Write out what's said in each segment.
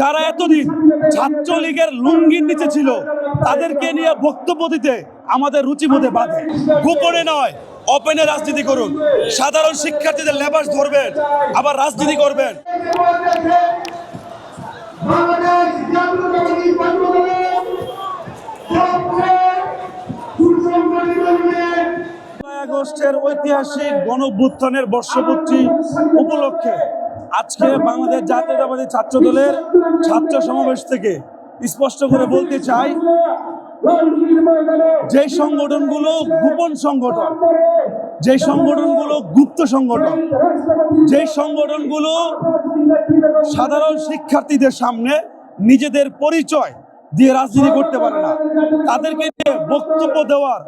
যারা এতদিন ছাত্রলীগের লুঙ্গির নিচে ছিল তাদেরকে নিয়ে বক্তব্য দিতে আমাদের রুচিবোধে বাধে গোপনে নয় ওপেনে রাজনীতি করুন। সাধারণ শিক্ষার্থীদের লেবাস ধরবেন আবার রাজনীতি করবেন। আগস্টের ঐতিহাসিক গণভ্যুত্থানের বর্ষপূর্তি উপলক্ষে আজকে বাংলাদেশ জাতীয়তাবাদী ছাত্র দলের ছাত্র সমাবেশ থেকে স্পষ্ট করে বলতে চাই, যে সংগঠনগুলো গোপন সংগঠন, যে সংগঠনগুলো গুপ্ত সংগঠন, যে সংগঠনগুলো সাধারণ শিক্ষার্থীদের সামনে নিজেদের পরিচয় দিয়ে রাজনীতি করতে পারে না, তাদেরকে বক্তব্য দেওয়ার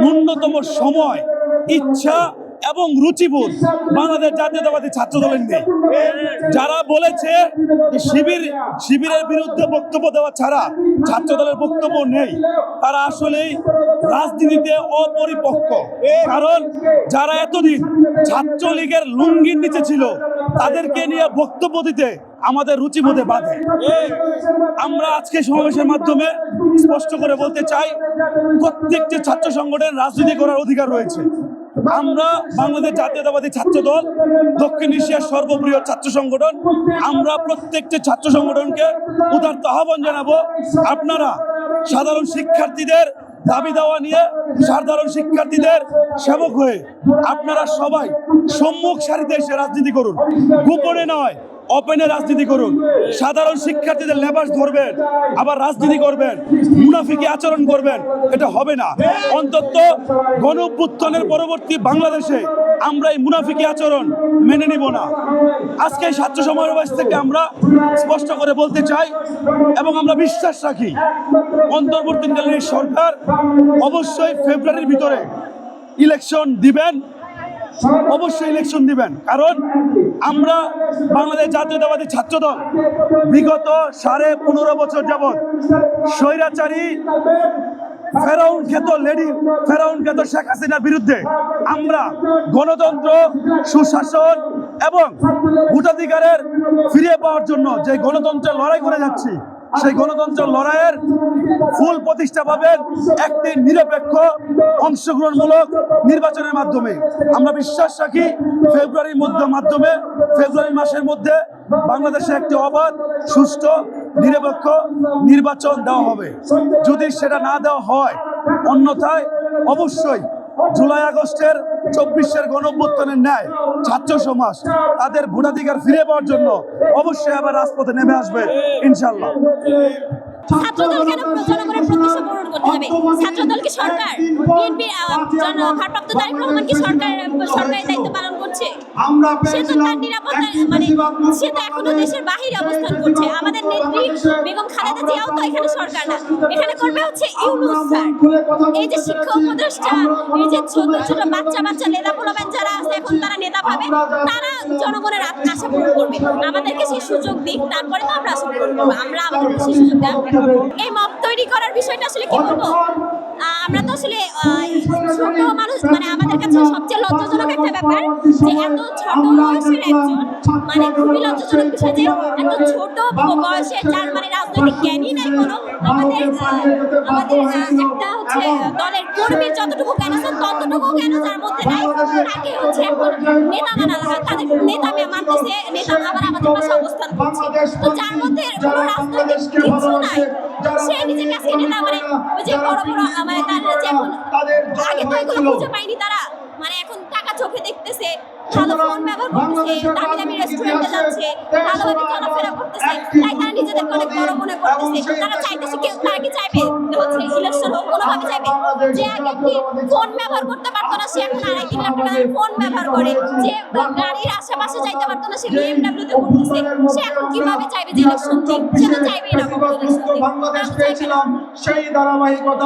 ন্যূনতম সময়, ইচ্ছা এবং রুচিবোধ বাংলাদেশ জাতীয়তাবাদী ছাত্র দলের নেই যারা বলেছে যে শিবির, শিবিরের বিরুদ্ধে বক্তব্য দেওয়া ছাড়া ছাত্র দলের বক্তব্য নেই, তারা আসলেই রাজনীতিতে অপরিপক্ক। কারণ যারা এতদিন ছাত্রলীগের লুঙ্গির নিচে ছিল, তাদেরকে নিয়ে বক্তব্য দিতে আমাদের রুচিবোধে বাধে। আমরা আজকে সমাবেশের মাধ্যমে স্পষ্ট করে বলতে চাই, প্রত্যেকটি ছাত্র সংগঠনের রাজনীতি করার অধিকার রয়েছে। আমরা বাংলাদেশ জাতীয়তাবাদী ছাত্র দল দক্ষিণ এশিয়ার সর্ববৃহৎ ছাত্র সংগঠন। আমরা প্রত্যেকটি ছাত্র সংগঠনকে উদার আহ্বান জানাব। আপনারা সাধারণ শিক্ষার্থীদের দাবি দেওয়া নিয়ে সাধারণ শিক্ষার্থীদের সেবক হয়ে আপনারা সবাই সম্মুখ সারিতে এসে রাজনীতি করুন। গোপনে নয় ওপেনে রাজনীতি করুন। সাধারণ শিক্ষার্থীদের লেবাস ধরবেন, আবার রাজনীতি করবেন, মুনাফিকে আচরণ করবেন, এটা হবে না। অন্তত গণ পরবর্তী বাংলাদেশে আমরা এই মুনাফিকে আচরণ মেনে নিব না। আজকে ছাত্র সমাবেশ থেকে আমরা স্পষ্ট করে বলতে চাই এবং আমরা বিশ্বাস রাখি, অন্তর্বর্তীকালীন সরকার অবশ্যই ফেব্রুয়ারির ভিতরে ইলেকশন দিবেন। অবশ্যই ইলেকশন দিবেন। কারণ আমরা বাংলাদেশ জাতীয়তাবাদী ছাত্র দল বিগত সাড়ে পনেরো বছর যাবৎ স্বৈরাচারী ফেরাউন খ্যাত লেডি, ফেরাউন খ্যাত শেখ হাসিনার বিরুদ্ধে আমরা গণতন্ত্র, সুশাসন এবং ভোটাধিকারের ফিরিয়ে পাওয়ার জন্য যে গণতন্ত্রের লড়াই করে যাচ্ছি, সেই গণতন্ত্রের লড়াইয়ের ফুল প্রতিষ্ঠা পাবেন একটি নিরপেক্ষ, অংশগ্রহণমূলক নির্বাচনের মাধ্যমে। আমরা বিশ্বাস রাখি, ফেব্রুয়ারির মধ্যে মাধ্যমে, ফেব্রুয়ারি মাসের মধ্যে বাংলাদেশে একটি অবাধ, সুষ্ঠু, নিরপেক্ষ নির্বাচন দেওয়া হবে। যদি সেটা না দেওয়া হয়, অন্যথায় অবশ্যই জুলাই আগস্টের চব্বিশের গণঅভ্যুত্থানের ন্যায় ছাত্র সমাজ তাদের ভোটাধিকার ফিরে পাওয়ার জন্য অবশ্যই আবার রাজপথে নেমে আসবে ইনশাল্লাহ ছাত্রদল কেন জনগণের প্রত্যাশা পূরণ করতে হবে? ছাত্রদল কি সরকার? বিএনপি ভারপ্রাপ্ত তারেক রহমান কি সরকার সরকারের দায়িত্ব পালন করছে? সে তো তার নিরাপত্তা মানে সে তো এখনও দেশের বাহিরে অবস্থান করছে। আমাদের নেত্রী বেগম খালেদা জিয়াও তো এখানে সরকার না। এখানে করবে হচ্ছে ইউনুস স্যার। এই যে শিক্ষা উপদেষ্টা এই যে ছোট ছোট বাচ্চা বাচ্চা নেতা পোলাবেন যারা আছে এখন তারা নেতা পাবে তারা জনগণের আশা পূরণ করবে। আমাদেরকে সেই সুযোগ দিক, তারপরে তো আমরা আশা পূরণ করব। আমরা আমাদেরকে সেই সুযোগ দেওয়া। এই তৈরি করার বিষয়টা আসলে কি বলব? আমরা তো আসলে ছোট মানুষ মানে আমাদের কাছে সবচেয়ে লজ্জাজনক একটা ব্যাপার যে এত ছোট বয়সের একজন মানে খুবই লজ্জাজনক বিষয় যে এত ছোট বয়সের যার মানে রাজনৈতিক জ্ঞানই নাই কোনো। আমাদের আমাদের একটা হচ্ছে দলের কর্মীর যতটুকু জ্ঞান আছে ততটুকু জ্ঞান যার মধ্যে নাই। তাকে হচ্ছে এখন নেতা মানা লাগা তাদের নেতা মানতেছে নেতা আবার আমাদের পাশে অবস্থান করছে। তো যার মধ্যে কোনো রাজনৈতিক কিছু নাই সে মানে ওই যে বড় বড় মানে তার যে এখন আগে তো এগুলো খুঁজে তারা। মানে এখন টাকা চোখে দেখতেছে। ভালো ফোন ব্যবহার করতেছে দামি দামি রেস্টুরেন্টে যাচ্ছে ভালোভাবে চলাফেরা করতেছে তাই তারা নিজেদেরকে অনেক বড় মনে করতেছে তারা চাইতেছে কেউ তারা কি চাইবে? হচ্ছে ইলেকশন হোক কোনোভাবে চাইবে? যে আগে একটি ফোন ব্যবহার করতে পারতো না সে এখন আড়াই তিন লাখ টাকা ফোন ব্যবহার করে যে গাড়ির আশেপাশে যাইতে পারতো না সে বিএমডাব্লিউ তে সে এখন কীভাবে চাইবে যে ইলেকশন সে তো চাইবেই ইলেকশন না। সেই ধারাবাহিকতা